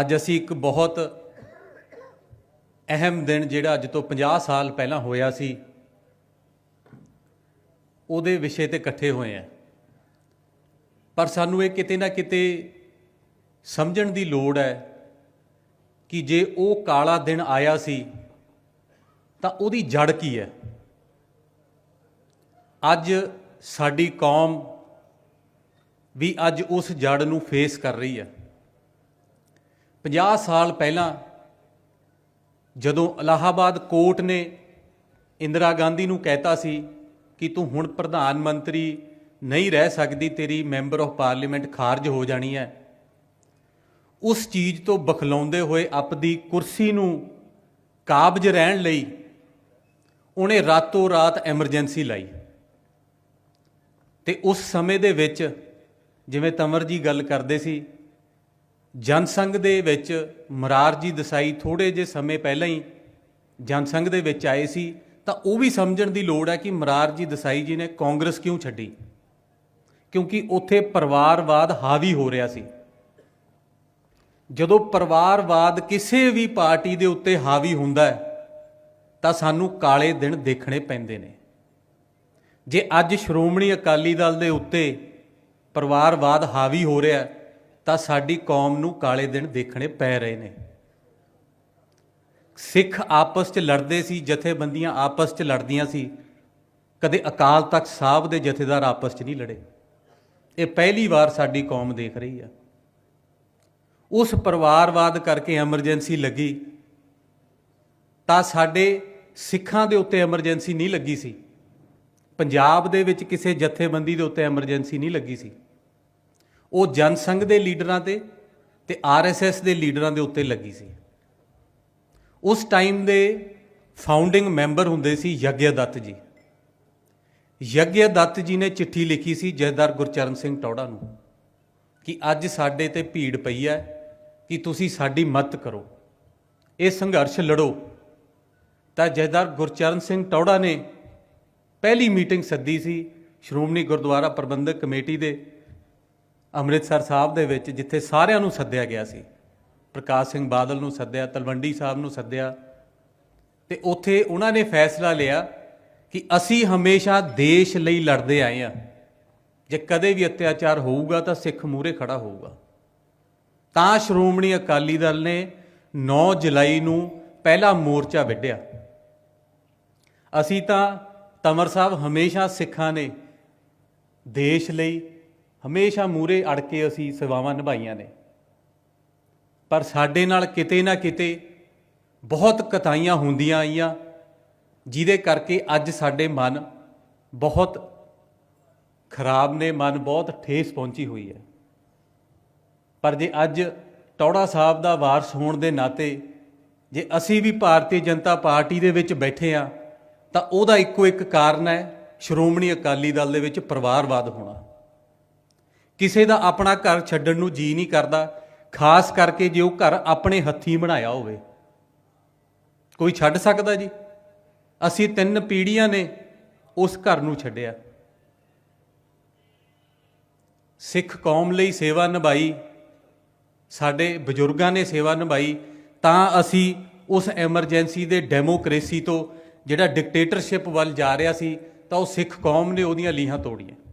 ਅੱਜ ਅਸੀਂ ਇੱਕ ਬਹੁਤ ਅਹਿਮ ਦਿਨ ਜਿਹੜਾ ਅੱਜ ਤੋਂ 50 ਸਾਲ ਪਹਿਲਾਂ ਹੋਇਆ ਸੀ, ਉਹਦੇ ਵਿਸ਼ੇ ਤੇ ਇਕੱਠੇ ਹੋਏ ਆ। ਪਰ ਸਾਨੂੰ ਇਹ ਕਿਤੇ ਨਾ ਕਿਤੇ ਸਮਝਣ ਦੀ ਲੋੜ ਹੈ ਕਿ ਜੇ ਉਹ ਕਾਲਾ ਦਿਨ ਆਇਆ ਸੀ, ਤਾਂ ਉਹਦੀ ਜੜ ਕੀ ਹੈ? ਅੱਜ ਸਾਡੀ ਕੌਮ ਵੀ ਅੱਜ ਉਸ ਜੜ ਨੂੰ ਫੇਸ ਕਰ ਰਹੀ ਹੈ। 50 ਸਾਲ ਪਹਿਲਾਂ ਜਦੋਂ ਇਲਾਹਾਬਾਦ ਕੋਰਟ ਨੇ ਇੰਦਰਾ ਗਾਂਧੀ ਨੂੰ ਕਹਿਤਾ ਸੀ ਕਿ ਤੂੰ ਹੁਣ ਪ੍ਰਧਾਨ ਮੰਤਰੀ ਨਹੀਂ ਰਹਿ ਸਕਦੀ, ਤੇਰੀ ਮੈਂਬਰ ਆਫ ਪਾਰਲੀਮੈਂਟ ਖਾਰਜ ਹੋ ਜਾਣੀ ਹੈ। ਉਸ ਚੀਜ਼ ਤੋਂ ਬਖਲਾਉਂਦੇ ਹੋਏ ਆਪਦੀ ਕੁਰਸੀ ਨੂੰ ਕਾਬਜ ਰਹਿਣ ਲਈ ਉਹਨੇ ਰਾਤੋਂ ਰਾਤ ਐਮਰਜੈਂਸੀ ਲਾਈ। ਤੇ ਉਸ ਸਮੇਂ ਦੇ ਵਿੱਚ ਜਿਵੇਂ ਤਮਰ ਜੀ ਗੱਲ ਕਰਦੇ ਸੀ ਜਨਸੰਘ ਦੇ ਵਿੱਚ ਮਰਾਰਜੀ ਦਸਾਈ ਥੋੜੇ ਜਿਹੇ ਸਮੇਂ ਪਹਿਲਾਂ ਹੀ ਜਨਸੰਘ ਦੇ ਵਿੱਚ ਆਏ ਸੀ ਤਾਂ ਉਹ ਵੀ ਸਮਝਣ ਦੀ ਲੋੜ ਹੈ ਕਿ ਮਰਾਰਜੀ ਦਸਾਈ ਜੀ ਨੇ ਕਾਂਗਰਸ ਕਿਉਂ ਛੱਡੀ? ਕਿਉਂਕਿ ਉੱਥੇ ਪਰਿਵਾਰਵਾਦ ਹਾਵੀ ਹੋ ਰਿਹਾ ਸੀ। ਜਦੋਂ ਪਰਿਵਾਰਵਾਦ ਕਿਸੇ ਵੀ ਪਾਰਟੀ ਦੇ ਉੱਤੇ ਹਾਵੀ ਹੁੰਦਾ ਹੈ ਤਾਂ ਸਾਨੂੰ ਕਾਲੇ ਦਿਨ ਦੇਖਣੇ ਪੈਂਦੇ ਨੇ। ਜੇ ਅੱਜ ਸ਼੍ਰੋਮਣੀ ਅਕਾਲੀ ਦਲ ਦੇ ਉੱਤੇ ਪਰਿਵਾਰਵਾਦ ਹਾਵੀ ਹੋ ਰਿਹਾ ਹੈ, ਤਾਂ ਸਾਡੀ ਕੌਮ ਨੂੰ ਕਾਲੇ ਦਿਨ ਦੇਖਣੇ ਪੈ ਰਹੇ ਨੇ। ਸਿੱਖ ਆਪਸ 'ਚ ਲੜਦੇ ਸੀ, ਜਥੇਬੰਦੀਆਂ ਆਪਸ 'ਚ ਲੜਦੀਆਂ ਸੀ। ਕਦੇ ਅਕਾਲ ਤਖਤ ਸਾਹਿਬ ਦੇ ਜਥੇਦਾਰ ਆਪਸ 'ਚ ਨਹੀਂ ਲੜੇ। ਇਹ ਪਹਿਲੀ ਵਾਰ ਸਾਡੀ ਕੌਮ ਦੇਖ ਰਹੀ ਆ। ਉਸ ਪਰਿਵਾਰਵਾਦ ਕਰਕੇ ਐਮਰਜੈਂਸੀ ਲੱਗੀ। ਤਾਂ ਸਾਡੇ ਸਿੱਖਾਂ ਦੇ ਉੱਤੇ ਐਮਰਜੈਂਸੀ ਨਹੀਂ ਲੱਗੀ ਸੀ। ਪੰਜਾਬ ਦੇ ਵਿੱਚ ਕਿਸੇ ਜਥੇਬੰਦੀ ਦੇ ਉੱਤੇ ਐਮਰਜੈਂਸੀ ਨਹੀਂ ਲੱਗੀ ਸੀ। ਉਹ ਜਨਸੰਘ ਦੇ ਲੀਡਰਾਂ ਤੇ ਤੇ ਆਰਐਸਐਸ ਦੇ ਲੀਡਰਾਂ ਦੇ ਉੱਤੇ ਲੱਗੀ ਸੀ। ਉਸ ਟਾਈਮ ਦੇ ਫਾਊਂਡਿੰਗ ਮੈਂਬਰ ਹੁੰਦੇ ਸੀ ਯੱਗਿਆ ਜੀ। ਯੱਗਿਆ ਦੱਤ ਜੀ ਨੇ ਚਿੱਠੀ ਲਿਖੀ ਸੀ ਜਥੇਦਾਰ ਗੁਰਚਰਨ ਸਿੰਘ ਟੌੜਾ ਨੂੰ ਕਿ ਅੱਜ ਸਾਡੇ ਤੇ ਭੀੜ ਪਈ ਹੈ ਕਿ ਤੁਸੀਂ ਸਾਡੀ ਮਦਦ ਕਰੋ। ਇਹ ਸੰਘਰਸ਼ ਲੜੋ। ਤਾਂ ਜਥੇਦਾਰ ਗੁਰਚਰਨ ਸਿੰਘ ਟੌੜਾ ਨੇ ਪਹਿਲੀ ਮੀਟਿੰਗ ਸੱਦੀ ਸੀ ਸ਼੍ਰੋਮਣੀ ਗੁਰਦੁਆਰਾ ਪ੍ਰਬੰਧਕ ਕਮੇਟੀ ਦੇ ਅੰਮ੍ਰਿਤਸਰ ਸਾਹਿਬ ਦੇ ਵਿੱਚ ਜਿੱਥੇ ਸਾਰਿਆਂ ਨੂੰ ਸੱਦਿਆ ਗਿਆ ਸੀ। ਪ੍ਰਕਾਸ਼ ਸਿੰਘ ਬਾਦਲ ਨੂੰ ਸੱਦਿਆ, ਤਲਵੰਡੀ ਸਾਹਿਬ ਨੂੰ ਸੱਦਿਆ ਤੇ ਉੱਥੇ ਉਹਨਾਂ ਨੇ ਫੈਸਲਾ ਲਿਆ ਕਿ ਅਸੀਂ ਹਮੇਸ਼ਾ ਦੇਸ਼ ਲਈ ਲੜਦੇ ਆਏ ਆ ਜੇ ਕਦੇ ਵੀ ਅਤਿਆਚਾਰ ਹੋਊਗਾ ਤਾਂ ਸਿੱਖ ਮੂਰੇ ਖੜਾ ਹੋਊਗਾ। ਤਾਂ ਸ਼੍ਰੋਮਣੀ ਅਕਾਲੀ ਦਲ ਨੇ 9 ਜੁਲਾਈ ਨੂੰ ਪਹਿਲਾ ਮੋਰਚਾ ਵਿੱਢਿਆ। ਅਸੀਂ ਤਾਂ ਤਮਰ ਸਾਹਿਬ ਹਮੇਸ਼ਾ ਸਿੱਖਾਂ ਨੇ ਦੇਸ਼ ਲਈ ਹਮੇਸ਼ਾ ਮੂਰੇ ਅੜ ਕੇ ਅਸੀਂ ਸੇਵਾਵਾਂ ਨਿਭਾਈਆਂ ਨੇ। ਪਰ ਸਾਡੇ ਨਾਲ ਕਿਤੇ ਨਾ ਕਿਤੇ ਬਹੁਤ ਕਤਾਈਆਂ ਹੁੰਦੀਆਂ ਆਈਆਂ, ਜਿਹਦੇ ਕਰਕੇ ਅੱਜ ਸਾਡੇ ਮਨ ਬਹੁਤ ਖਰਾਬ ਨੇ, ਮਨ ਬਹੁਤ ਠੇਸ ਪਹੁੰਚੀ ਹੋਈ ਹੈ। ਪਰ ਜੇ ਅੱਜ ਟੌੜਾ ਸਾਹਿਬ ਦਾ ਵਾਰਸ ਹੋਣ ਦੇ ਨਾਤੇ ਜੇ ਅਸੀਂ ਵੀ ਭਾਰਤੀ ਜਨਤਾ ਪਾਰਟੀ ਦੇ ਵਿੱਚ ਬੈਠੇ ਆ ਤਾਂ ਉਹਦਾ ਇੱਕੋ ਇੱਕ ਕਾਰਨ ਹੈ, ਸ਼੍ਰੋਮਣੀ ਅਕਾਲੀ ਦਲ ਦੇ ਵਿੱਚ ਪਰਿਵਾਰਵਾਦ ਹੋਣਾ। ਕਿਸੇ ਦਾ ਆਪਣਾ ਘਰ ਛੱਡਣ ਨੂੰ ਜੀ ਨਹੀਂ ਕਰਦਾ, ਖਾਸ ਕਰਕੇ ਜੇ ਉਹ ਘਰ ਆਪਣੇ ਹੱਥੀਂ ਬਣਾਇਆ ਹੋਵੇ। ਕੋਈ ਛੱਡ ਸਕਦਾ ਜੀ? ਅਸੀਂ ਤਿੰਨ ਪੀੜ੍ਹੀਆਂ ਨੇ ਉਸ ਘਰ ਨੂੰ ਛੱਡਿਆ। ਸਿੱਖ ਕੌਮ ਲਈ ਸੇਵਾ ਨਿਭਾਈ, ਸਾਡੇ ਬਜ਼ੁਰਗਾਂ ਨੇ ਸੇਵਾ ਨਿਭਾਈ, ਤਾਂ ਅਸੀਂ ਉਸ ਐਮਰਜੈਂਸੀ ਦੇ ਡੈਮੋਕ੍ਰੇਸੀ ਤੋਂ ਜਿਹੜਾ ਡਿਕਟੇਟਰਸ਼ਿਪ ਵੱਲ ਜਾ ਰਿਹਾ ਸੀ, ਤਾਂ ਉਹ ਸਿੱਖ ਕੌਮ ਨੇ ਉਹਦੀਆਂ ਲੀਹਾਂ ਤੋੜੀਆਂ।